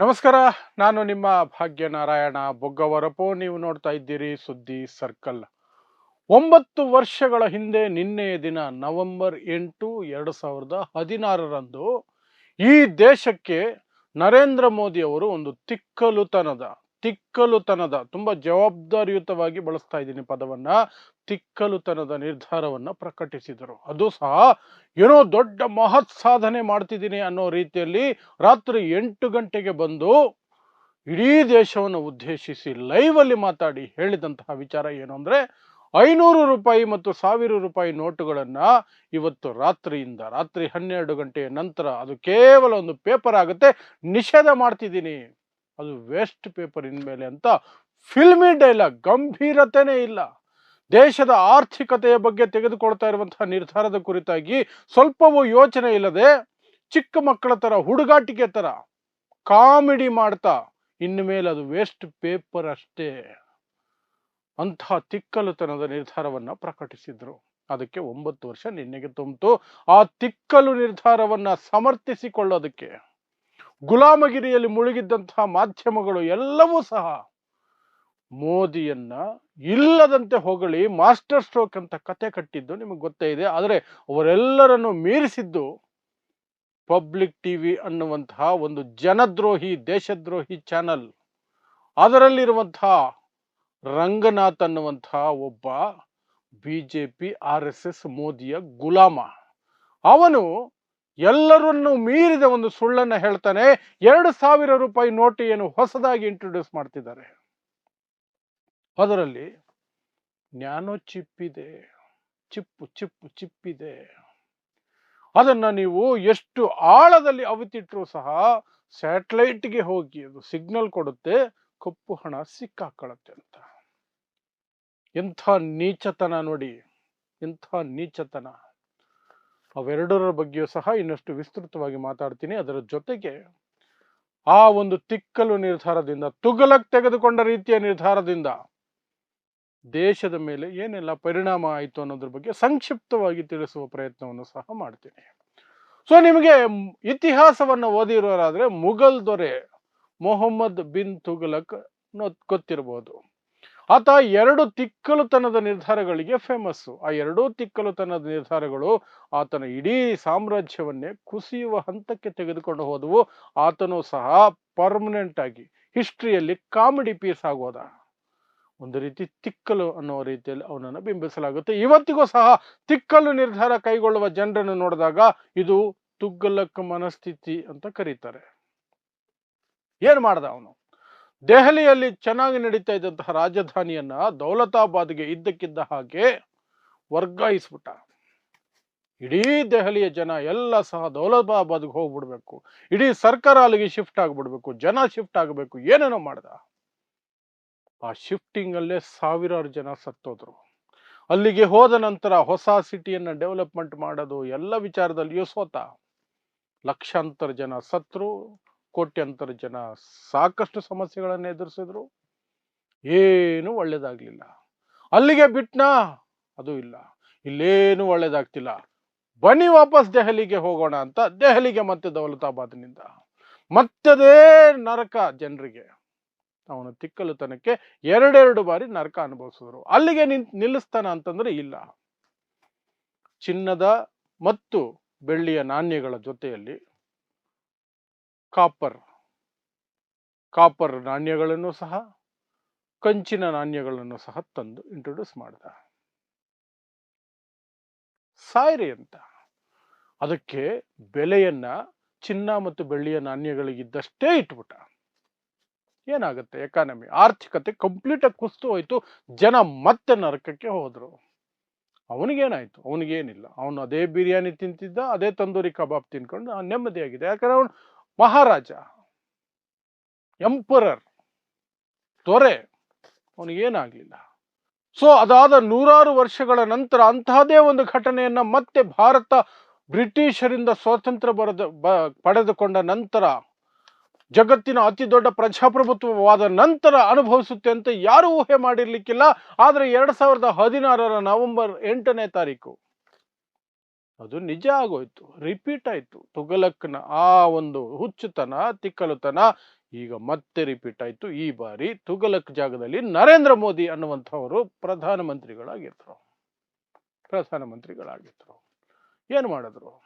ನಮಸ್ಕಾರ, ನಾನು ನಿಮ್ಮ ಭಾಗ್ಯನಾರಾಯಣ ಬೊಗ್ಗವರಪು. ನೀವು ನೋಡ್ತಾ ಇದ್ದೀರಿ ಸುದ್ದಿ ಸರ್ಕಲ್. ಒಂಬತ್ತು ವರ್ಷಗಳ ಹಿಂದೆ ನಿನ್ನೆಯ ದಿನ ನವೆಂಬರ್ ಎಂಟು ಎರಡು ಸಾವಿರದ ಹದಿನಾರರಂದು ಈ ದೇಶಕ್ಕೆ ನರೇಂದ್ರ ಮೋದಿ ಅವರು ಒಂದು ತಿಕ್ಕಲುತನದ ತಿಕ್ಕಲುತನದ, ತುಂಬ ಜವಾಬ್ದಾರಿಯುತವಾಗಿ ಬಳಸ್ತಾ ಇದ್ದೀನಿ ಪದವನ್ನ, ತಿಕ್ಕಲುತನದ ನಿರ್ಧಾರವನ್ನ ಪ್ರಕಟಿಸಿದರು. ಅದು ಸಹ ಏನೋ ದೊಡ್ಡ ಮಹತ್ ಸಾಧನೆ ಮಾಡ್ತಿದ್ದೀನಿ ಅನ್ನೋ ರೀತಿಯಲ್ಲಿ ರಾತ್ರಿ ಎಂಟು ಗಂಟೆಗೆ ಬಂದು ಇಡೀ ದೇಶವನ್ನು ಉದ್ದೇಶಿಸಿ ಲೈವ್ ಅಲ್ಲಿ ಮಾತಾಡಿ ಹೇಳಿದಂತಹ ವಿಚಾರ ಏನು ಅಂದರೆ ಐನೂರು ರೂಪಾಯಿ ಮತ್ತು ಸಾವಿರ ರೂಪಾಯಿ ನೋಟುಗಳನ್ನು ಇವತ್ತು ರಾತ್ರಿಯಿಂದ ರಾತ್ರಿ ಹನ್ನೆರಡು ಗಂಟೆಯ ನಂತರ ಅದು ಕೇವಲ ಒಂದು ಪೇಪರ್ ಆಗುತ್ತೆ, ನಿಷೇಧ ಮಾಡ್ತಿದ್ದೀನಿ. ಅದು ವೇಸ್ಟ್ ಪೇಪರ್ ಇನ್ಮೇಲೆ ಅಂತ ಫಿಲ್ಮಿ ಡೈಲಾಗ್ ಗಂಭೀರತೆನೇ ಇಲ್ಲ. ದೇಶದ ಆರ್ಥಿಕತೆಯ ಬಗ್ಗೆ ತೆಗೆದುಕೊಳ್ತಾ ಇರುವಂತಹ ನಿರ್ಧಾರದ ಕುರಿತಾಗಿ ಸ್ವಲ್ಪವೂ ಯೋಚನೆ ಇಲ್ಲದೆ ಚಿಕ್ಕ ಮಕ್ಕಳ ತರ, ಹುಡುಗಾಟಿಕೆ ತರ ಕಾಮಿಡಿ ಮಾಡ್ತಾ ಇನ್ನು ಮೇಲೆ ಅದು ವೇಸ್ಟ್ ಪೇಪರ್ ಅಷ್ಟೇ ಅಂತಹ ತಿಕ್ಕಲುತನದ ನಿರ್ಧಾರವನ್ನ ಪ್ರಕಟಿಸಿದ್ರು. ಅದಕ್ಕೆ ಒಂಬತ್ತು ವರ್ಷ ನಿನ್ನೆಗೆ ತುಂಬಿತು. ಆ ತಿಕ್ಕಲು ನಿರ್ಧಾರವನ್ನ ಸಮರ್ಥಿಸಿಕೊಳ್ಳೋದಕ್ಕೆ ಗುಲಾಮಗಿರಿಯಲ್ಲಿ ಮುಳುಗಿದ್ದಂತಹ ಮಾಧ್ಯಮಗಳು ಎಲ್ಲವೂ ಸಹ ಮೋದಿಯನ್ನ ಇಲ್ಲದಂತೆ ಹೊಗಳಿ ಮಾಸ್ಟರ್ ಸ್ಟ್ರೋಕ್ ಅಂತ ಕತೆ ಕಟ್ಟಿದ್ದು ನಿಮಗೆ ಗೊತ್ತೇ ಇದೆ. ಆದರೆ ಅವರೆಲ್ಲರನ್ನು ಮೀರಿಸಿದ್ದು ಪಬ್ಲಿಕ್ ಟಿವಿ ಅನ್ನುವಂತಹ ಒಂದು ಜನದ್ರೋಹಿ, ದೇಶದ್ರೋಹಿ ಚಾನಲ್. ಅದರಲ್ಲಿರುವಂತಹ ರಂಗನಾಥ್ ಅನ್ನುವಂತಹ ಒಬ್ಬ B J P R S S ಮೋದಿಯ ಗುಲಾಮ. ಅವನು ಎಲ್ಲರನ್ನು ಮೀರಿದ ಒಂದು ಸುಳ್ಳನ್ನ ಹೇಳ್ತಾನೆ. ಎರಡು ಸಾವಿರ ರೂಪಾಯಿ ನೋಟು ಹೊಸದಾಗಿ ಇಂಟ್ರೊಡ್ಯೂಸ್ ಮಾಡ್ತಿದ್ದಾರೆ. ಅದರಲ್ಲಿ ನ್ಯಾನೋ ಚಿಪ್ ಇದೆ ಚಿಪ್ಪು ಚಿಪ್ಪು, ಚಿಪ್ಪಿದೆ. ಅದನ್ನ ನೀವು ಎಷ್ಟು ಆಳದಲ್ಲಿ ಅವಿತಿಟ್ರು ಸಹ ಸ್ಯಾಟಲೈಟ್ಗೆ ಹೋಗಿ ಅದು ಸಿಗ್ನಲ್ ಕೊಡುತ್ತೆ, ಕಪ್ಪು ಹಣ ಸಿಕ್ಕಾಕೊಳ್ಳುತ್ತೆ ಅಂತ. ಎಂಥ ನೀಚತನ ನೋಡಿ, ಎಂಥ ನೀಚತನ. ಅವೆರಡರ ಬಗ್ಗೆಯೂ ಸಹ ಇನ್ನಷ್ಟು ವಿಸ್ತೃತವಾಗಿ ಮಾತಾಡ್ತೀನಿ. ಅದರ ಜೊತೆಗೆ ಆ ಒಂದು ತಿಕ್ಕಲು ನಿರ್ಧಾರದಿಂದ, ತುಗಲಕ್ ತೆಗೆದುಕೊಂಡ ರೀತಿಯ ನಿರ್ಧಾರದಿಂದ ದೇಶದ ಮೇಲೆ ಏನೆಲ್ಲ ಪರಿಣಾಮ ಆಯಿತು ಅನ್ನೋದ್ರ ಬಗ್ಗೆ ಸಂಕ್ಷಿಪ್ತವಾಗಿ ತಿಳಿಸುವ ಪ್ರಯತ್ನವನ್ನು ಸಹ ಮಾಡ್ತೀನಿ. ಸೊ ನಿಮಗೆ ಇತಿಹಾಸವನ್ನು ಓದಿರೋರಾದರೆ ಮುಘಲ್ ದೊರೆ ಮೊಹಮ್ಮದ್ ಬಿನ್ ತುಗಲಕ್ ನೋ- ಗೊತ್ತಿರಬಹುದು ಆತ ಎರಡು ತಿಕ್ಕಲುತನದ ನಿರ್ಧಾರಗಳಿಗೆ ಫೇಮಸ್ಸು ಆ ಎರಡೂ ತಿಕ್ಕಲುತನದ ನಿರ್ಧಾರಗಳು ಆತನ ಇಡೀ ಸಾಮ್ರಾಜ್ಯವನ್ನೇ ಕುಸಿಯುವ ಹಂತಕ್ಕೆ ತೆಗೆದುಕೊಂಡು ಹೋದವು. ಆತನು ಸಹ ಪರ್ಮನೆಂಟ್ ಆಗಿ ಹಿಸ್ಟ್ರಿಯಲ್ಲಿ ಕಾಮಿಡಿ ಪೀಸ್ ಆಗೋದ. ಒಂದು ರೀತಿ ತಿಕ್ಕಲು ಅನ್ನೋ ರೀತಿಯಲ್ಲಿ ಅವನನ್ನು ಬಿಂಬಿಸಲಾಗುತ್ತೆ ಇವತ್ತಿಗೂ ಸಹ ತಿಕ್ಕಲು ನಿರ್ಧಾರ ಕೈಗೊಳ್ಳುವ ಜನರನ್ನು ನೋಡಿದಾಗ ಇದು ತುಗ್ಗಲಕ್ಕ ಮನಸ್ಥಿತಿ ಅಂತ ಕರೀತಾರೆ. ಏನ್ ಮಾಡ್ದ ಅವನು? ದೆಹಲಿಯಲ್ಲಿ ಚೆನ್ನಾಗಿ ನಡೀತಾ ಇದ್ದಂತಹ ರಾಜಧಾನಿಯನ್ನ ದೌಲತಾಬಾದ್ಗೆ ಇದ್ದಕ್ಕಿದ್ದ ಹಾಗೆ ವರ್ಗಾಯಿಸ್ಬಿಟ್ಟ. ಇಡೀ ದೆಹಲಿಯ ಜನ ಎಲ್ಲ ಸಹ ದೌಲತಾಬಾದ್ಗೆ ಹೋಗ್ಬಿಡ್ಬೇಕು. ಇಡೀ ಸರ್ಕಾರ ಅಲ್ಲಿಗೆ ಶಿಫ್ಟ್ ಆಗ್ಬಿಡ್ಬೇಕು, ಜನ ಶಿಫ್ಟ್ ಆಗಬೇಕು, ಏನೇನೋ ಮಾಡ್ದ. ಆ ಶಿಫ್ಟಿಂಗ್ ಅಲ್ಲೇ ಸಾವಿರಾರು ಜನ ಸತ್ತೋದ್ರು. ಅಲ್ಲಿಗೆ ಹೋದ ನಂತರ ಹೊಸ ಸಿಟಿಯನ್ನ ಡೆವಲಪ್ಮೆಂಟ್ ಮಾಡೋದು ಎಲ್ಲ ವಿಚಾರದಲ್ಲಿಯೂ ಸೋತ. ಲಕ್ಷಾಂತರ ಜನ ಸತ್ರು ಕೋಟ್ಯಂತರ ಜನ ಸಾಕಷ್ಟು ಸಮಸ್ಯೆಗಳನ್ನು ಎದುರಿಸಿದ್ರು. ಏನು ಒಳ್ಳೇದಾಗ್ಲಿಲ್ಲ. ಅಲ್ಲಿಗೆ ಬಿಟ್ನಾ ಅದು ಇಲ್ಲ. ಇಲ್ಲೇನು ಒಳ್ಳೇದಾಗ್ತಿಲ್ಲ. ಬನ್ನಿ ವಾಪಸ್ ದೆಹಲಿಗೆ ಹೋಗೋಣ ಅಂತ ದೆಹಲಿಗೆ ಮತ್ತೆ ದೌಲತಾಬಾದ್ನಿಂದ. ಮತ್ತದೇ ನರಕ ಜನರಿಗೆ. ಅವನ ತಿಕ್ಕಲುತನಕ್ಕೆ ಎರಡೆರಡು ಬಾರಿ ನರಕ ಅನುಭವಿಸಿದ್ರು. ಅಲ್ಲಿಗೆ ನಿನ್ ನಿಲ್ಲಿಸ್ತಾನ ಅಂತಂದ್ರೆ ಇಲ್ಲ. ಚಿನ್ನದ ಮತ್ತು ಬೆಳ್ಳಿಯ ನಾಣ್ಯಗಳ ಜೊತೆಯಲ್ಲಿ ಕಾಪರ್ ಕಾಪರ್ ನಾಣ್ಯಗಳನ್ನು ಸಹ, ಕಂಚಿನ ನಾಣ್ಯಗಳನ್ನು ಸಹ ತಂದು ಇಂಟ್ರೊಡ್ಯೂಸ್ ಮಾಡಿದ. ಸಾಯ್ರಿ ಅಂತ. ಅದಕ್ಕೆ ಬೆಲೆಯನ್ನ ಚಿನ್ನ ಮತ್ತು ಬೆಳ್ಳಿಯ ನಾಣ್ಯಗಳಿಗಿದ್ದಷ್ಟೇ ಇಟ್ಬಿಟ್ಟ. ಏನಾಗುತ್ತೆ? ಎಕಾನಮಿ ಆರ್ಥಿಕತೆ ಕಂಪ್ಲೀಟ್ ಆಗಿ ಕುಸ್ತು ಹೋಯ್ತು. ಜನ ಮತ್ತೆ ನರಕಕ್ಕೆ ಹೋದ್ರು. ಅವನಿಗೇನಾಯ್ತು? ಅವನಿಗೇನಿಲ್ಲ. ಅವನು ಅದೇ ಬಿರಿಯಾನಿ ತಿಂತಿದ್ದ, ಅದೇ ತಂದೂರಿ ಕಬಾಬ್ ತಿನ್ಕೊಂಡು ನೆಮ್ಮದಿಯಾಗಿದೆ. ಯಾಕಂದ್ರೆ ಅವನು ಮಹಾರಾಜ ಎಂಪರರ್ ತೊರೆ ಅವನಿಗೇನಾಗ್ಲಿಲ್ಲ. ಸೊ ಅದಾದ ನೂರಾರು ವರ್ಷಗಳ ನಂತರ ಅಂತಹದೇ ಒಂದು ಘಟನೆಯನ್ನ ಮತ್ತೆ ಭಾರತ ಬ್ರಿಟಿಷರಿಂದ ಸ್ವಾತಂತ್ರ್ಯ ಬರೆದ ಪಡೆದುಕೊಂಡ ನಂತರ ಜಗತ್ತಿನ ಅತಿ ದೊಡ್ಡ ಪ್ರಜಾಪ್ರಭುತ್ವವಾದ ನಂತರ ಅನುಭವಿಸುತ್ತೆ ಅಂತ ಯಾರೂ ಊಹೆ ಮಾಡಿರ್ಲಿಕ್ಕಿಲ್ಲ. ಆದ್ರೆ ಎರಡ್ ಸಾವಿರದ ಹದಿನಾರರ ನವೆಂಬರ್ ಎಂಟನೇ ತಾರೀಕು ಅದು ನಿಜ ಆಗೋಯ್ತು. ರಿಪೀಟ್ ಆಯ್ತು. ತುಗಲಕ್ನ ಆ ಒಂದು ಹುಚ್ಚುತನ, ತಿಕ್ಕಲುತನ ಈಗ ಮತ್ತೆ ರಿಪೀಟ್ ಆಯ್ತು. ಈ ಬಾರಿ ತುಗಲಕ್ ಜಾಗದಲ್ಲಿ ನರೇಂದ್ರ ಮೋದಿ ಅನ್ನುವಂಥವರು ಪ್ರಧಾನಮಂತ್ರಿಗಳಾಗಿದ್ರು. ಪ್ರಧಾನಮಂತ್ರಿಗಳಾಗಿದ್ರು. ಏನು ಮಾಡಿದ್ರು?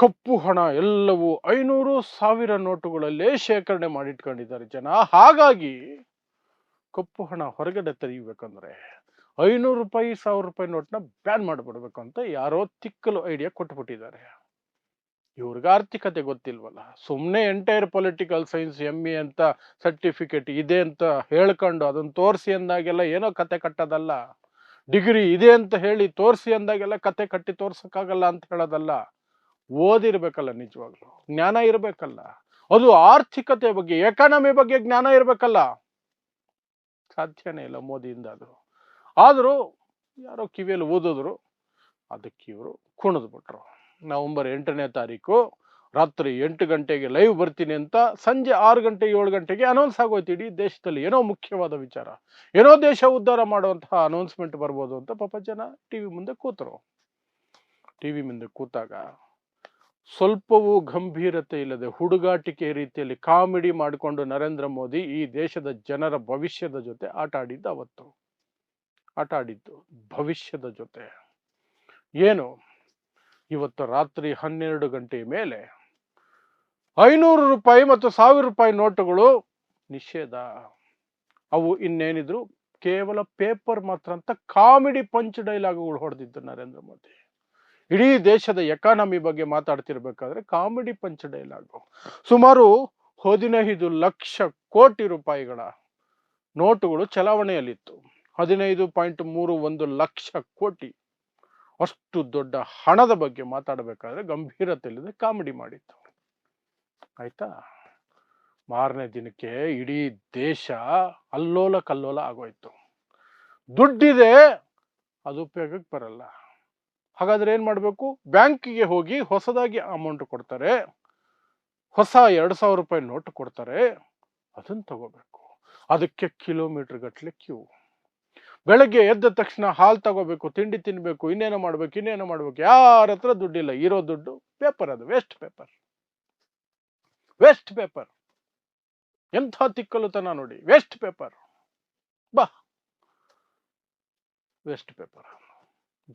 ಕಪ್ಪು ಹಣ ಎಲ್ಲವೂ ಐನೂರು ಸಾವಿರ ನೋಟುಗಳಲ್ಲೇ ಶೇಖರಣೆ ಮಾಡಿಟ್ಕೊಂಡಿದ್ದಾರೆ ಜನ. ಹಾಗಾಗಿ ಕಪ್ಪು ಹಣ ಹೊರಗಡೆ ತೆರೀಬೇಕಂದ್ರೆ ಐನೂರು ರೂಪಾಯಿ, ಸಾವಿರ ರೂಪಾಯಿ ನೋಟ್ನ ಬ್ಯಾನ್ ಮಾಡಿಬಿಡ್ಬೇಕು ಅಂತ ಯಾರೋ ತಿಕ್ಕಲು ಐಡಿಯಾ ಕೊಟ್ಬಿಟ್ಟಿದ್ದಾರೆ. ಇವ್ರಿಗೆ ಆರ್ಥಿಕತೆ ಗೊತ್ತಿಲ್ವಲ್ಲ. ಸುಮ್ಮನೆ entire political science M A ಅಂತ ಸರ್ಟಿಫಿಕೇಟ್ ಇದೆ ಅಂತ ಹೇಳ್ಕೊಂಡು ಅದನ್ನ ತೋರಿಸಿ ಅಂದಾಗೆಲ್ಲ ಏನೋ ಕತೆ ಕಟ್ಟೋದಲ್ಲ. ಡಿಗ್ರಿ ಇದೆ ಅಂತ ಹೇಳಿ ತೋರಿಸಿ ಅಂದಾಗೆಲ್ಲ ಕತೆ ಕಟ್ಟಿ ತೋರ್ಸೋಕ್ಕಾಗಲ್ಲ ಅಂತ ಹೇಳೋದಲ್ಲ. ಓದಿರ್ಬೇಕಲ್ಲ ನಿಜವಾಗ್ಲು. ಜ್ಞಾನ ಇರಬೇಕಲ್ಲ. ಅದು ಆರ್ಥಿಕತೆ ಬಗ್ಗೆ ಎಕಾನಮಿ ಬಗ್ಗೆ ಜ್ಞಾನ ಇರಬೇಕಲ್ಲ. ಸಾಧ್ಯನೇ ಇಲ್ಲ ಮೋದಿಯಿಂದ ಅದು. ಆದರೂ ಯಾರೋ ಕಿವಿಯಲ್ಲಿ ಓದಿದ್ರು ಅದಕ್ಕೆ ಇವರು ಕುಣಿದ್ಬಿಟ್ರು. ನವೆಂಬರ್ ಎಂಟನೇ ತಾರೀಕು ರಾತ್ರಿ ಎಂಟು ಗಂಟೆಗೆ ಲೈವ್ ಬರ್ತೀನಿ ಅಂತ ಸಂಜೆ ಆರು ಗಂಟೆ, ಏಳು ಗಂಟೆಗೆ ಅನೌನ್ಸ್ ಆಗೋಯ್ತು. ಇಡೀ ದೇಶದಲ್ಲಿ ಏನೋ ಮುಖ್ಯವಾದ ವಿಚಾರ. ಏನೋ ದೇಶ ಉದ್ಧಾರ ಮಾಡುವಂತಹ ಅನೌನ್ಸ್ಮೆಂಟ್ ಬರ್ಬೋದು ಅಂತ ಪಾಪ ಜನ ಟಿವಿ ಮುಂದೆ ಕೂತರು. ಟಿವಿ ಮುಂದೆ ಕೂತಾಗ ಸ್ವಲ್ಪವೂ ಗಂಭೀರತೆ ಇಲ್ಲದೆ ಹುಡುಗಾಟಿಕೆ ರೀತಿಯಲ್ಲಿ ಕಾಮಿಡಿ ಮಾಡಿಕೊಂಡು ನರೇಂದ್ರ ಮೋದಿ ಈ ದೇಶದ ಜನರ ಭವಿಷ್ಯದ ಜೊತೆ ಆಟ ಆಡಿದ್ದು ಅವತ್ತು. ಆಟ ಆಡಿದ್ದು ಭವಿಷ್ಯದ ಜೊತೆ. ಏನು? ಇವತ್ತು ರಾತ್ರಿ ಹನ್ನೆರಡು ಗಂಟೆ ಮೇಲೆ ಐನೂರು ರೂಪಾಯಿ ಮತ್ತು ಸಾವಿರ ರೂಪಾಯಿ ನೋಟುಗಳು ನಿಷೇಧ. ಅವು ಇನ್ನೇನಿದ್ರು ಕೇವಲ ಪೇಪರ್ ಮಾತ್ರ ಅಂತ ಕಾಮಿಡಿ ಪಂಚ್ ಡೈಲಾಗ್ಗಳು ಹೊಡೆದಿದ್ದು ನರೇಂದ್ರ ಮೋದಿ. ಇಡೀ ದೇಶದ ಎಕಾನಮಿ ಬಗ್ಗೆ ಮಾತಾಡ್ತಿರ್ಬೇಕಾದ್ರೆ ಕಾಮಿಡಿ ಪಂಚ ಡೈಲಾಗು ಸುಮಾರು ಹದಿನೈದು ಲಕ್ಷ ಕೋಟಿ ರೂಪಾಯಿಗಳ ನೋಟುಗಳು ಚಲಾವಣೆಯಲ್ಲಿತ್ತು. ಹದಿನೈದು ಪಾಯಿಂಟ್ ಮೂರು ಒಂದು ಲಕ್ಷ ಕೋಟಿ. ಅಷ್ಟು ದೊಡ್ಡ ಹಣದ ಬಗ್ಗೆ ಮಾತಾಡಬೇಕಾದ್ರೆ ಗಂಭೀರತೆ ಇಲ್ಲದೆ ಕಾಮಿಡಿ ಮಾಡಿತ್ತು. ಆಯ್ತಾ? ಮಾರನೇ ದಿನಕ್ಕೆ ಇಡೀ ದೇಶ ಅಲ್ಲೋಲ ಕಲ್ಲೋಲ ಆಗೋಯ್ತು. ದುಡ್ಡಿದೆ, ಅದು ಉಪಯೋಗಕ್ಕೆ ಬರಲ್ಲ. ಹಾಗಾದ್ರೆ ಏನು ಮಾಡಬೇಕು? ಬ್ಯಾಂಕಿಗೆ ಹೋಗಿ ಹೊಸದಾಗಿ ಅಮೌಂಟ್ ಕೊಡ್ತಾರೆ. ಹೊಸ ಎರಡು ಸಾವಿರ ರೂಪಾಯಿ ನೋಟ್ ಕೊಡ್ತಾರೆ. ಅದನ್ನ ತಗೋಬೇಕು. ಅದಕ್ಕೆ ಕಿಲೋಮೀಟರ್ ಗಟ್ಟಲೆ ಕ್ಯೂ ಬೆಳಗ್ಗೆ ಎದ್ದ ತಕ್ಷಣ ಹಾಲು ತಗೋಬೇಕು, ತಿಂಡಿ ತಿನ್ನಬೇಕು ಇನ್ನೇನು ಮಾಡ್ಬೇಕು ಇನ್ನೇನು ಮಾಡ್ಬೇಕು? ಯಾರ ಹತ್ರ ದುಡ್ಡಿಲ್ಲ. ಇರೋ ದುಡ್ಡು ಪೇಪರ್ ಅದು. ವೇಸ್ಟ್ ಪೇಪರ್ ವೇಸ್ಟ್ ಪೇಪರ್ ಎಂಥ ತಿಕ್ಕಲುತನ ನೋಡಿ. ವೇಸ್ಟ್ ಪೇಪರ್ ಬಾ. ವೇಸ್ಟ್ ಪೇಪರ್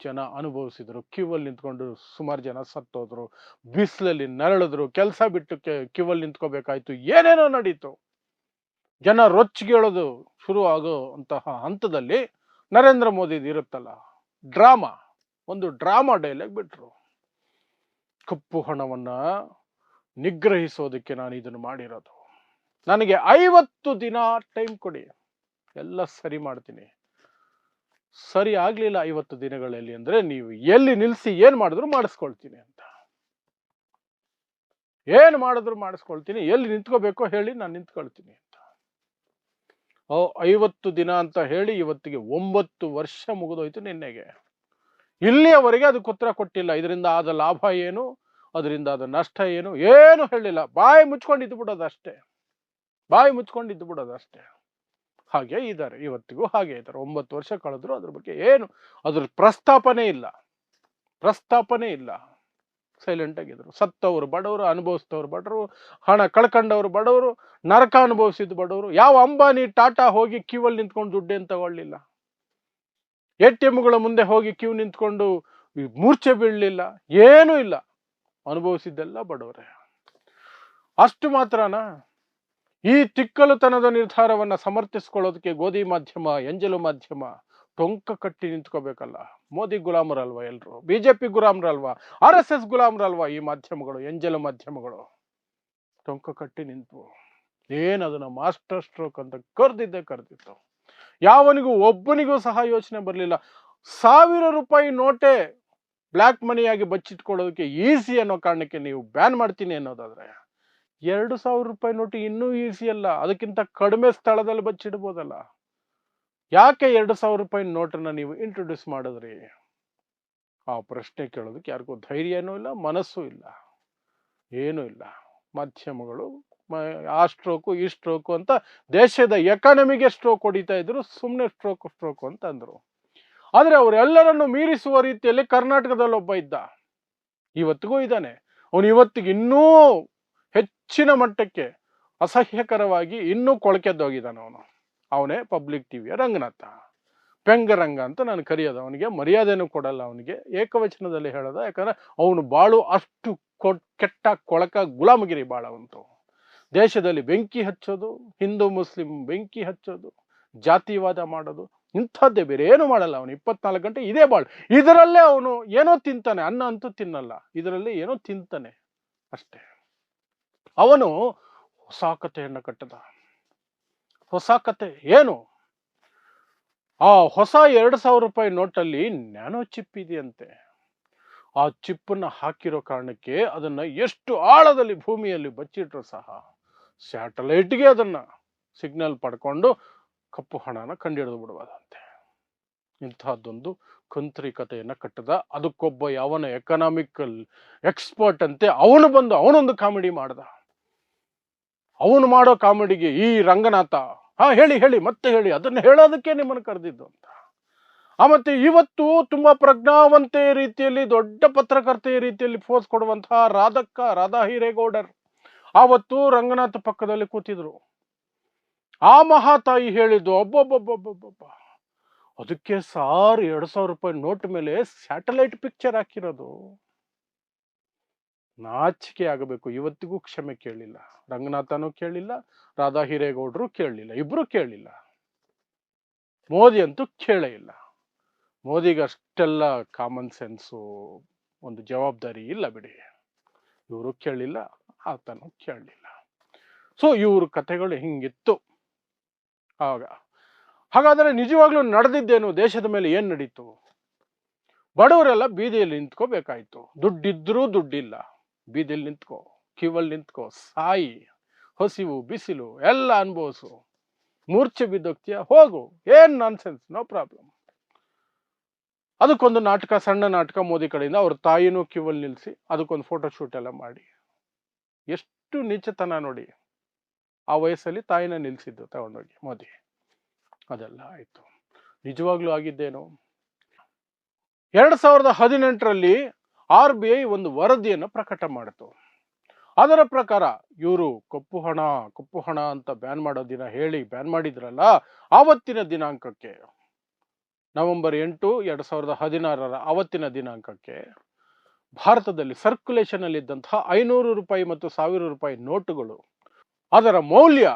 ಜನ ಅನುಭವಿಸಿದ್ರು. ಕ್ಯೂ ಅಲ್ಲಿ ನಿಂತ್ಕೊಂಡು ಸುಮಾರು ಜನ ಸತ್ತೋದ್ರು. ಬಿಸಿಲಲ್ಲಿ ನರಳಿದ್ರು. ಕೆಲಸ ಬಿಟ್ಟು ಕ್ಯೂ ಅಲ್ಲಿ ನಿಂತ್ಕೋಬೇಕಾಯ್ತು. ಏನೇನೋ ನಡೀತು. ಜನ ರೊಚ್ಚಿಗೇಳೋದು ಶುರು ಆಗೋ ಅಂತಹ ಹಂತದಲ್ಲಿ ನರೇಂದ್ರ ಮೋದಿ ಇರುತ್ತಲ್ಲ, ಡ್ರಾಮಾ. ಒಂದು ಡ್ರಾಮಾ ಡೈಲಾಗ್ ಬಿಟ್ರು. ಕಪ್ಪು ಹಣವನ್ನ ನಿಗ್ರಹಿಸೋದಕ್ಕೆ ನಾನು ಇದನ್ನು ಮಾಡಿರೋದು. ನನಗೆ ಐವತ್ತು ದಿನ ಟೈಮ್ ಕೊಡಿ. ಎಲ್ಲ ಸರಿ ಮಾಡ್ತೀನಿ. ಸರಿ ಆಗ್ಲಿಲ್ಲ ಐವತ್ತು ದಿನಗಳಲ್ಲಿ ಅಂದ್ರೆ ನೀವು ಎಲ್ಲಿ ನಿಲ್ಸಿ ಏನ್ ಮಾಡಿದ್ರು ಮಾಡಿಸ್ಕೊಳ್ತೀನಿ ಅಂತ. ಏನ್ ಮಾಡಿದ್ರು ಮಾಡಿಸ್ಕೊಳ್ತೀನಿ, ಎಲ್ಲಿ ನಿಂತ್ಕೋಬೇಕೋ ಹೇಳಿ ನಾನು ನಿಂತ್ಕೊಳ್ತೀನಿ ಅಂತ. ಓ, ಐವತ್ತು ದಿನ ಅಂತ ಹೇಳಿ ಇವತ್ತಿಗೆ ಒಂಬತ್ತು ವರ್ಷ ಮುಗಿದೋಯ್ತು ನಿನ್ನೆಗೆ. ಇಲ್ಲಿಯವರೆಗೆ ಅದಕ್ಕೆ ಉತ್ತರ ಕೊಟ್ಟಿಲ್ಲ. ಇದರಿಂದ ಆದ ಲಾಭ ಏನು? ಅದರಿಂದ ಆದ ನಷ್ಟ ಏನು? ಏನು ಹೇಳಿಲ್ಲ. ಬಾಯಿ ಮುಚ್ಕೊಂಡಿದ್ದು ಬಿಡೋದಷ್ಟೇ ಬಾಯಿ ಮುಚ್ಕೊಂಡಿದ್ದು ಬಿಡೋದು ಅಷ್ಟೇ. ಹಾಗೆ ಇದ್ದಾರೆ. ಇವತ್ತಿಗೂ ಹಾಗೆ ಇದ್ದಾರೆ. ಒಂಬತ್ತು ವರ್ಷ ಕಳೆದ್ರು ಅದ್ರ ಬಗ್ಗೆ ಏನು ಅದ್ರ ಪ್ರಸ್ತಾಪನೆ ಇಲ್ಲ. ಪ್ರಸ್ತಾಪನೆ ಇಲ್ಲ. ಸೈಲೆಂಟ್ ಆಗಿದ್ರು ಸತ್ತವರು ಬಡವರು, ಅನುಭವಿಸಿದವರು ಬಡವರು, ಹಣ ಕಳ್ಕೊಂಡವರು ಬಡವರು, ನರಕ ಅನುಭವಿಸಿದ ಬಡವರು. ಯಾವ ಅಂಬಾನಿ ಟಾಟಾ ಹೋಗಿ ಕ್ಯೂ ಅಲ್ಲಿ ನಿಂತ್ಕೊಂಡು ದುಡ್ಡೇನು ತಗೊಳ್ಳಿಲ್ಲ. ಎ ಟಿ ಎಮ್ಗಳ ಮುಂದೆ ಹೋಗಿ ಕ್ಯೂ ನಿಂತ್ಕೊಂಡು ಮೂರ್ಛೆ ಬೀಳಲಿಲ್ಲ. ಏನೂ ಇಲ್ಲ. ಅನುಭವಿಸಿದ್ದೆಲ್ಲ ಬಡವರೇ. ಅಷ್ಟು ಮಾತ್ರನಾ? ಈ ತಿಕ್ಕಲುತನದ ನಿರ್ಧಾರವನ್ನು ಸಮರ್ಥಿಸ್ಕೊಳ್ಳೋದಕ್ಕೆ ಗೋಧಿ ಮಾಧ್ಯಮ, ಎಂಜಲು ಮಾಧ್ಯಮ ಟೊಂಕ ಕಟ್ಟಿ ನಿಂತ್ಕೋಬೇಕಲ್ಲ. ಮೋದಿ ಗುಲಾಮರಲ್ವಾ ಎಲ್ರು? ಬಿಜೆಪಿ ಗುಲಾಮರಲ್ವಾ? ಆರ್ ಎಸ್ ಎಸ್ ಗುಲಾಮರಲ್ವಾ ಈ ಮಾಧ್ಯಮಗಳು, ಎಂಜಲು ಮಾಧ್ಯಮಗಳು? ಟೊಂಕ ಕಟ್ಟಿ ನಿಂತು ಏನ್ ಅದನ್ನ ಮಾಸ್ಟರ್ ಸ್ಟ್ರೋಕ್ ಅಂತ ಕರೆದಿದ್ದೆ ಕರೆದಿತ್ತು. ಯಾವನಿಗೂ ಒಬ್ಬನಿಗೂ ಸಹ ಯೋಚನೆ ಬರಲಿಲ್ಲ. ಸಾವಿರ ರೂಪಾಯಿ ನೋಟೆ ಬ್ಲ್ಯಾಕ್ ಮನಿಯಾಗಿ ಬಚ್ಚಿಟ್ಕೊಳ್ಳೋದಕ್ಕೆ ಈಸಿ ಅನ್ನೋ ಕಾರಣಕ್ಕೆ ನೀವು ಬ್ಯಾನ್ ಮಾಡ್ತೀನಿ ಅನ್ನೋದಾದ್ರೆ. ಎರಡು ಸಾವಿರ ರೂಪಾಯಿ ನೋಟು ಇನ್ನೂ ಈಸಿ ಅಲ್ಲ. ಅದಕ್ಕಿಂತ ಕಡಿಮೆ ಸ್ಥಳದಲ್ಲಿ ಬಚ್ಚಿಡ್ಬೋದಲ್ಲ. ಯಾಕೆ ಎರಡು ಸಾವಿರ ರೂಪಾಯಿ ನೋಟನ್ನು ನೀವು ಇಂಟ್ರೊಡ್ಯೂಸ್ ಮಾಡಿದ್ರಿ? ಆ ಪ್ರಶ್ನೆ ಕೇಳೋದಕ್ಕೆ ಯಾರಿಗೂ ಧೈರ್ಯನೂ ಇಲ್ಲ, ಮನಸ್ಸು ಇಲ್ಲ. ಏನೂ ಇಲ್ಲ. ಮಾಧ್ಯಮಗಳು ಆ ಸ್ಟ್ರೋಕು ಈ ಸ್ಟ್ರೋಕು ಅಂತ ದೇಶದ ಎಕಾನಮಿಗೆ ಸ್ಟ್ರೋಕ್ ಹೊಡಿತಾ ಇದ್ರು ಸುಮ್ಮನೆ ಸ್ಟ್ರೋಕ್ ಸ್ಟ್ರೋಕ್ ಅಂತ ಅಂದರು. ಆದರೆ ಅವರೆಲ್ಲರನ್ನು ಮೀರಿಸುವ ರೀತಿಯಲ್ಲಿ ಕರ್ನಾಟಕದಲ್ಲಿ ಒಬ್ಬ ಇದ್ದ. ಇವತ್ತಿಗೂ ಇದ್ದಾನೆ. ಅವನು ಇವತ್ತಿಗೆ ಇನ್ನೂ ಹೆಚ್ಚಿನ ಮಟ್ಟಕ್ಕೆ ಅಸಹ್ಯಕರವಾಗಿ ಇನ್ನೂ ಕೊಳಕೆದ್ದೋಗಿದ್ದಾನೆ ಅವನು. ಅವನೇ ಪಬ್ಲಿಕ್ ಟಿವಿಯ ರಂಗನಾಥ. ಪೆಂಗರಂಗ ಅಂತ ನಾನು ಕರೆಯೋದು. ಅವನಿಗೆ ಮರ್ಯಾದೆನೂ ಕೊಡಲ್ಲ ಅವನಿಗೆ. ಏಕವಚನದಲ್ಲಿ ಹೇಳೋದು, ಯಾಕಂದ್ರೆ ಅವನು ಬಾಳು ಅಷ್ಟು ಕೆಟ್ಟ ಕೊಳಕ ಗುಲಾಮಗಿರಿ ಬಾಳವಂತು. ದೇಶದಲ್ಲಿ ಬೆಂಕಿ ಹಚ್ಚೋದು, ಹಿಂದೂ, ಮುಸ್ಲಿಂ ಬೆಂಕಿ ಹಚ್ಚೋದು, ಜಾತಿವಾದ ಮಾಡೋದು, ಇಂಥದ್ದೇ ಬೇರೆ ಏನು ಮಾಡಲ್ಲ ಅವನು. ಇಪ್ಪತ್ನಾಲ್ಕು ಗಂಟೆ ಇದೇ ಬಾಳು. ಇದರಲ್ಲೇ ಅವನು ಏನೋ ತಿಂತಾನೆ. ಅನ್ನ ಅಂತೂ ತಿನ್ನಲ್ಲ. ಇದರಲ್ಲಿ ಏನೋ ತಿಂತಾನೆ. ಅಷ್ಟೇ. ಅವನು ಹೊಸ ಕಥೆಯನ್ನು ಕಟ್ಟದ. ಹೊಸ ಕತೆ ಏನು? ಆ ಹೊಸ ಎರಡು ಸಾವಿರ ರೂಪಾಯಿ ನೋಟಲ್ಲಿ ನ್ಯಾನೋ ಚಿಪ್ ಇದೆಯಂತೆ. ಆ ಚಿಪ್ಪನ್ನ ಹಾಕಿರೋ ಕಾರಣಕ್ಕೆ ಅದನ್ನ ಎಷ್ಟು ಆಳದಲ್ಲಿ ಭೂಮಿಯಲ್ಲಿ ಬಚ್ಚಿಟ್ರು ಸಹ ಸ್ಯಾಟಲೈಟ್ಗೆ ಅದನ್ನ ಸಿಗ್ನಲ್ ಪಡ್ಕೊಂಡು ಕಪ್ಪು ಹಣನ ಕಂಡಿಡಿದು ಬಿಡುವುದಂತೆ. ಇಂತಹದ್ದೊಂದು ಕಂತ್ರಿ ಕಥೆಯನ್ನ ಕಟ್ಟದ. ಅದಕ್ಕೊಬ್ಬ ಯಾವನ ಎಕನಾಮಿಕಲ್ ಎಕ್ಸ್ಪರ್ಟ್ ಅಂತೆ ಅವನು ಬಂದು ಅವನೊಂದು ಕಾಮಿಡಿ ಮಾಡ್ದ. ಅವನು ಮಾಡೋ ಕಾಮಿಡಿಗೆ ಈ ರಂಗನಾಥ, ಹಾ, ಹೇಳಿ ಹೇಳಿ, ಮತ್ತೆ ಹೇಳಿ, ಅದನ್ನ ಹೇಳೋದಕ್ಕೆ ನಿಮ್ಮನ್ನು ಕರೆದಿದ್ದು ಅಂತ. ಆ, ಮತ್ತೆ ಇವತ್ತು ತುಂಬಾ ಪ್ರಜ್ಞಾವಂತೆ ರೀತಿಯಲ್ಲಿ, ದೊಡ್ಡ ಪತ್ರಕರ್ತೆಯ ರೀತಿಯಲ್ಲಿ ಫೋಸ್ ಕೊಡುವಂತಹ ರಾಧಕ್ಕ, ರಾಧಾ ಹಿರೇಗೌಡರ್ ಆವತ್ತು ರಂಗನಾಥ ಪಕ್ಕದಲ್ಲಿ ಕೂತಿದ್ರು. ಆ ಮಹಾತಾಯಿ ಹೇಳಿದ್ದು ಒಬ್ಬೊಬ್ಬೊಬ್ಬೊಬ್ಬೊಬ್ಬ ಅದಕ್ಕೆ ಸಾರ್ ಎರಡು ಸಾವಿರ ರೂಪಾಯಿ ನೋಟ್ ಮೇಲೆ ಸ್ಯಾಟಲೈಟ್ ಪಿಕ್ಚರ್ ಹಾಕಿರೋದು. ನಾಚಿಕೆ ಆಗಬೇಕು. ಇವತ್ತಿಗೂ ಕ್ಷಮೆ ಕೇಳಿಲ್ಲ. ರಂಗನಾಥನೂ ಕೇಳಿಲ್ಲ, ರಾಧಾ ಹಿರೇಗೌಡರು ಕೇಳಲಿಲ್ಲ, ಇಬ್ರು ಕೇಳಿಲ್ಲ ಮೋದಿ ಅಂತೂ ಕೇಳೇ ಇಲ್ಲ. ಮೋದಿಗೆ ಅಷ್ಟೆಲ್ಲ ಕಾಮನ್ ಸೆನ್ಸು ಒಂದು ಜವಾಬ್ದಾರಿ ಇಲ್ಲ ಬಿಡಿ. ಇವರು ಕೇಳಲಿಲ್ಲ ಆತನು ಕೇಳಲಿಲ್ಲ. ಸೊ ಇವ್ರ ಕಥೆಗಳು ಹಿಂಗಿತ್ತು. ಆಗ, ಹಾಗಾದರೆ ನಿಜವಾಗ್ಲೂ ನಡೆದಿದ್ದೇನು, ದೇಶದ ಮೇಲೆ ಏನು ನಡೀತು? ಬಡವರೆಲ್ಲ ಬೀದಿಯಲ್ಲಿ ನಿಂತ್ಕೋಬೇಕಾಯ್ತು. ದುಡ್ಡಿದ್ರೂ ದುಡ್ಡಿಲ್ಲ. ಬೀದಿಯಲ್ಲಿ ನಿಂತ್ಕೋ ಕಿವಲ್ಲಿ ನಿಂತ್ಕೋ, ಸಾಯಿ, ಹಸಿವು, ಬಿಸಿಲು, ಎಲ್ಲ ಅನುಭವಿಸು. ಮೂರ್ಛೆ ಬಿದ್ದೋಗ್ತೀಯ? ಹೋಗು. ಏನ್ ನಾನ್ಸೆನ್ಸ್ ನೋ ಪ್ರಾಬ್ಲಮ್ ಅದಕ್ಕೊಂದು ನಾಟಕ, ಸಣ್ಣ ನಾಟಕ ಮೋದಿ ಕಡೆಯಿಂದ. ಅವ್ರ ತಾಯಿನೂ ಕ್ಯೂವಲ್ಲಿ ನಿಲ್ಲಿಸಿ ಅದಕ್ಕೊಂದು ಫೋಟೋ ಶೂಟ್ ಎಲ್ಲ ಮಾಡಿ. ಎಷ್ಟು ನೀಚತನ ನೋಡಿ. ಆ ವಯಸ್ಸಲ್ಲಿ ತಾಯಿನ ನಿಲ್ಸಿದ್ದು ತಗೊಂಡೋಗಿ ಮೋದಿ. ಅದೆಲ್ಲ ಆಯ್ತು. ನಿಜವಾಗ್ಲೂ ಆಗಿದ್ದೇನು? ಎರಡು ಸಾವಿರದ ಹದಿನೆಂಟರಲ್ಲಿ ಆರ್ ಬಿ ಐ ಒಂದು ವರದಿಯನ್ನು ಪ್ರಕಟ ಮಾಡಿತು. ಅದರ ಪ್ರಕಾರ ಇವರು ಕಪ್ಪು ಹಣ ಕಪ್ಪು ಹಣ ಅಂತ ಬ್ಯಾನ್ ಮಾಡೋ ದಿನ ಹೇಳಿ ಬ್ಯಾನ್ ಮಾಡಿದ್ರಲ್ಲ, ಆವತ್ತಿನ ದಿನಾಂಕಕ್ಕೆ, ನವೆಂಬರ್ ಎಂಟು ಎರಡ್ ಸಾವಿರದ ಹದಿನಾರರ ಆವತ್ತಿನ ದಿನಾಂಕಕ್ಕೆ, ಭಾರತದಲ್ಲಿ ಸರ್ಕ್ಯುಲೇಷನ್ ಅಲ್ಲಿ ಇದ್ದಂತಹ ಐನೂರು ರೂಪಾಯಿ ಮತ್ತು ಸಾವಿರ ರೂಪಾಯಿ ನೋಟುಗಳು, ಅದರ ಮೌಲ್ಯ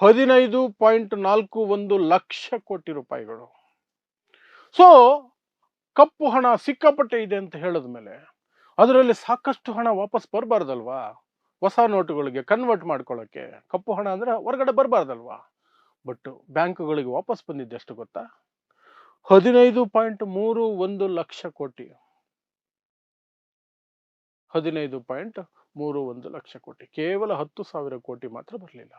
ಹದಿನೈದು ಪಾಯಿಂಟ್ ನಾಲ್ಕು ಒಂದು ಲಕ್ಷ ಕೋಟಿ ರೂಪಾಯಿಗಳು. ಸೊ ಕಪ್ಪು ಹಣ ಸಿಕ್ಕಾಪಟ್ಟೆ ಇದೆ ಅಂತ ಹೇಳಿದ ಮೇಲೆ ಅದರಲ್ಲಿ ಸಾಕಷ್ಟು ಹಣ ವಾಪಸ್ ಬರಬಾರ್ದಲ್ವಾ? ಹೊಸ ನೋಟುಗಳಿಗೆ ಕನ್ವರ್ಟ್ ಮಾಡ್ಕೊಳ್ಳೋಕ್ಕೆ ಕಪ್ಪು ಹಣ ಅಂದ್ರೆ ಹೊರಗಡೆ ಬರಬಾರ್ದಲ್ವಾ? ಬಟ್ ಬ್ಯಾಂಕ್ಗಳಿಗೆ ವಾಪಸ್ ಬಂದಿದ್ದು ಎಷ್ಟು ಗೊತ್ತಾ? ಹದಿನೈದು ಪಾಯಿಂಟ್ ಮೂರು ಒಂದು ಲಕ್ಷ ಕೋಟಿ. ಹದಿನೈದು ಪಾಯಿಂಟ್ ಮೂರು ಒಂದು ಲಕ್ಷ ಕೋಟಿ. ಕೇವಲ ಹತ್ತು ಸಾವಿರ ಕೋಟಿ ಮಾತ್ರ ಬರಲಿಲ್ಲ.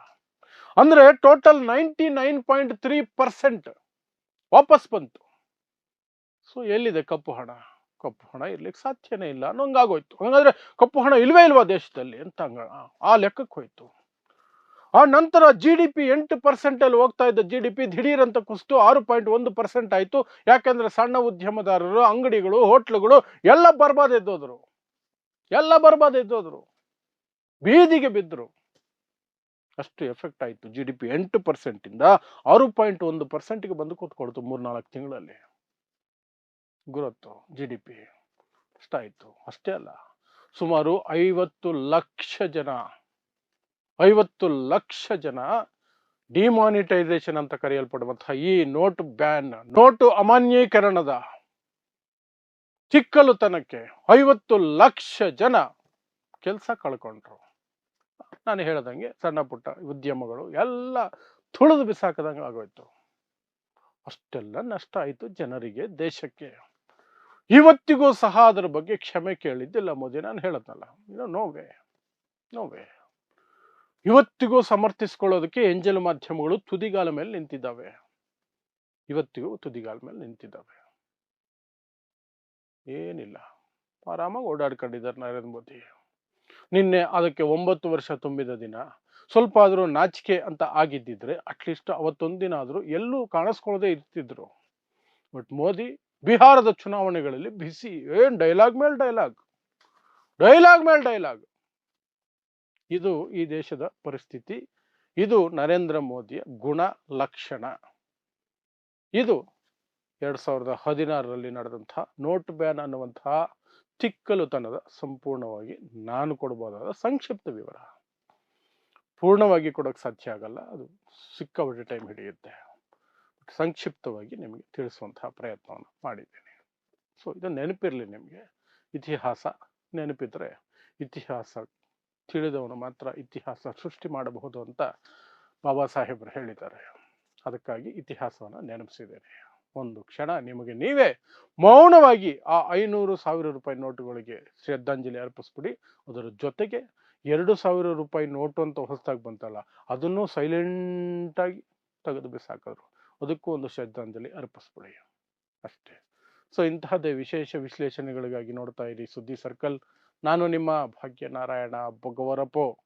ಅಂದ್ರೆ total ninety nine point three percent ವಾಪಸ್ ಬಂತು. ಸೊ ಎಲ್ಲಿದೆ ಕಪ್ಪು ಹಣ? ಕಪ್ಪು ಹಣ ಇರ್ಲಿಕ್ಕೆ ಸಾಧ್ಯನೇ ಇಲ್ಲ. ಅನ್ನೋಂಗಾಗೋಯ್ತು ಹಂಗಾದ್ರೆ ಕಪ್ಪು ಹಣ ಇಲ್ವೇ ಇಲ್ವಾ ದೇಶದಲ್ಲಿ ಅಂತ ಹಂಗ ಆ ಲೆಕ್ಕಕ್ಕೆ ಹೋಯ್ತು. ಆ ನಂತರ ಜಿ ಡಿ ಪಿ ಎಂಟು ಪರ್ಸೆಂಟಲ್ಲಿ ಹೋಗ್ತಾ ಇದ್ದ ಜಿ ಡಿ ಪಿ ದಿಢೀರ್ ಅಂತ ಕುಸಿತು ಆರು ಪಾಯಿಂಟ್ ಒಂದು ಪರ್ಸೆಂಟ್ ಆಯಿತು. ಯಾಕಂದ್ರೆ ಸಣ್ಣ ಉದ್ಯಮದಾರರು, ಅಂಗಡಿಗಳು, ಹೋಟ್ಲುಗಳು ಎಲ್ಲ ಬರ್ಬಾದ ಎದ್ದೋದ್ರು. ಎಲ್ಲ ಬರ್ಬಾದ ಎದ್ದೋದ್ರು. ಬೀದಿಗೆ ಬಿದ್ದರು ಅಷ್ಟು ಎಫೆಕ್ಟ್ ಆಯಿತು ಜಿ ಡಿ ಪಿ ಎಂಟು ಪರ್ಸೆಂಟಿಂದ ಆರು ಪಾಯಿಂಟ್ ಒಂದು ಪರ್ಸೆಂಟ್ಗೆ ಬಂದು ಕೂತ್ಕೊಳ್ತು ಮೂರ್ನಾಲ್ಕು ತಿಂಗಳಲ್ಲಿ. ಗುರುತ್ತು ಜಿ ಡಿ ಪಿ ಅಷ್ಟಾಯಿತು ಅಷ್ಟೇ ಅಲ್ಲ. ಸುಮಾರು ಐವತ್ತು ಲಕ್ಷ ಜನ, ಐವತ್ತು ಲಕ್ಷ ಜನ ಡಿಮಾನಿಟೈಸೇಷನ್ ಅಂತ ಕರೆಯಲ್ಪಡುವಂತಹ ಈ ನೋಟ್ ಬ್ಯಾನ್, ನೋಟು ಅಮಾನ್ಯೀಕರಣದ ಚಿಕ್ಕಲುತನಕ್ಕೆ ಐವತ್ತು ಲಕ್ಷ ಜನ ಕೆಲಸ ಕಳ್ಕೊಂಡ್ರು. ನಾನು ಹೇಳ್ದಂಗೆ ಸಣ್ಣ ಪುಟ್ಟ ಉದ್ಯಮಗಳು ಎಲ್ಲ ತುಳಿದು ಬಿಸಾಕದಂಗೆ ಆಗೋಯ್ತು. ಅಷ್ಟೆಲ್ಲ ನಷ್ಟ ಆಯಿತು ಜನರಿಗೆ, ದೇಶಕ್ಕೆ. ಇವತ್ತಿಗೂ ಸಹ ಅದರ ಬಗ್ಗೆ ಕ್ಷಮೆ ಕೇಳಿದ್ದಿಲ್ಲ ಮೋದಿ. ನಾನು ಹೇಳದ್ನಲ್ಲ ಇನ್ನು ನೋವೇ ನೋವೇ ಇವತ್ತಿಗೂ ಸಮರ್ಥಿಸ್ಕೊಳ್ಳೋದಕ್ಕೆ ಎಂಜಲ್ ಮಾಧ್ಯಮಗಳು ತುದಿಗಾಲ ಮೇಲೆ ನಿಂತಿದ್ದಾವೆ. ಇವತ್ತಿಗೂ ತುದಿಗಾಲ ಮೇಲೆ ನಿಂತಿದ್ದಾವೆ. ಏನಿಲ್ಲ. ಆರಾಮಾಗಿ ಓಡಾಡ್ಕೊಂಡಿದ್ದಾರೆ ನರೇಂದ್ರ ಮೋದಿ. ನಿನ್ನೆ ಅದಕ್ಕೆ ಒಂಬತ್ತು ವರ್ಷ ತುಂಬಿದ ದಿನ. ಸ್ವಲ್ಪ ಆದರೂ ನಾಚಿಕೆ ಅಂತ ಆಗಿದ್ದಿದ್ರೆ ಅಟ್ಲೀಸ್ಟ್ ಅವತ್ತೊಂದಿನ ದಿನ ಆದರೂ ಎಲ್ಲೂ ಕಾಣಿಸ್ಕೊಳ್ಳದೆ ಇರ್ತಿದ್ರು. ಬಟ್ ಮೋದಿ ಬಿಹಾರದ ಚುನಾವಣೆಗಳಲ್ಲಿ ಬಿಸಿ, ಏನ್ ಡೈಲಾಗ್ ಮೇಲೆ ಡೈಲಾಗ್ ಡೈಲಾಗ್ ಮೇಲೆ ಡೈಲಾಗ್ ಇದು ಈ ದೇಶದ ಪರಿಸ್ಥಿತಿ. ಇದು ನರೇಂದ್ರ ಮೋದಿಯ ಗುಣ ಲಕ್ಷಣ. ಇದು ಎರಡು ಸಾವಿರದ ಹದಿನಾರರಲ್ಲಿ ನಡೆದಂತಹ ನೋಟ್ ಬ್ಯಾನ್ ಅನ್ನುವಂತಹ ತಿಕ್ಕಲುತನದ ಸಂಪೂರ್ಣವಾಗಿ ನಾನು ಕೊಡಬಹುದಾದ ಸಂಕ್ಷಿಪ್ತ ವಿವರ. ಪೂರ್ಣವಾಗಿ ಕೊಡೋಕೆ ಸಾಧ್ಯ ಆಗಲ್ಲ. ಅದು ಸಿಕ್ಕಾಪಟ್ಟೆ ಟೈಮ್ ಹಿಡಿಯುತ್ತೆ. ಸಂಕ್ಷಿಪ್ತವಾಗಿ ನಿಮಗೆ ತಿಳಿಸುವಂತಹ ಪ್ರಯತ್ನವನ್ನು ಮಾಡಿದ್ದೇನೆ. ಸೊ ಇದು ನೆನಪಿರಲಿ ನಿಮಗೆ. ಇತಿಹಾಸ ನೆನಪಿದ್ರೆ ಇತಿಹಾಸ ತಿಳಿದವನು ಮಾತ್ರ ಇತಿಹಾಸ ಸೃಷ್ಟಿ ಮಾಡಬಹುದು ಅಂತ ಬಾಬಾ ಸಾಹೇಬರು ಹೇಳಿದ್ದಾರೆ. ಅದಕ್ಕಾಗಿ ಇತಿಹಾಸವನ್ನು ನೆನಪಿಸಿದ್ದೇನೆ. ಒಂದು ಕ್ಷಣ ನಿಮಗೆ ನೀವೇ ಮೌನವಾಗಿ ಆ ಐನೂರು ಸಾವಿರ ರೂಪಾಯಿ ನೋಟುಗಳಿಗೆ ಶ್ರದ್ಧಾಂಜಲಿ ಅರ್ಪಿಸ್ಬಿಡಿ. ಅದರ ಜೊತೆಗೆ ಎರಡು ಸಾವಿರ ರೂಪಾಯಿ ನೋಟು ಅಂತ ಹೊಸದಾಗಿ ಬಂತಲ್ಲ, ಅದನ್ನು ಸೈಲೆಂಟಾಗಿ ತೆಗೆದು ಬಿಸಾಕಿದ್ರು. ಅದಕ್ಕೂ ಒಂದು ಶ್ರದ್ಧಾಂಜಲಿ ಅರ್ಪಿಸ್ಬಿಡಿ. ಅಷ್ಟೇ. ಸೊ ಇಂತಹದ್ದೇ ವಿಶೇಷ ವಿಶ್ಲೇಷಣೆಗಳಿಗಾಗಿ ನೋಡ್ತಾ ಇರಿ ಸುದ್ದಿ ಸರ್ಕಲ್. ನಾನು ನಿಮ್ಮ ಭಾಗ್ಯನಾರಾಯಣ ಭಗವರಪೋ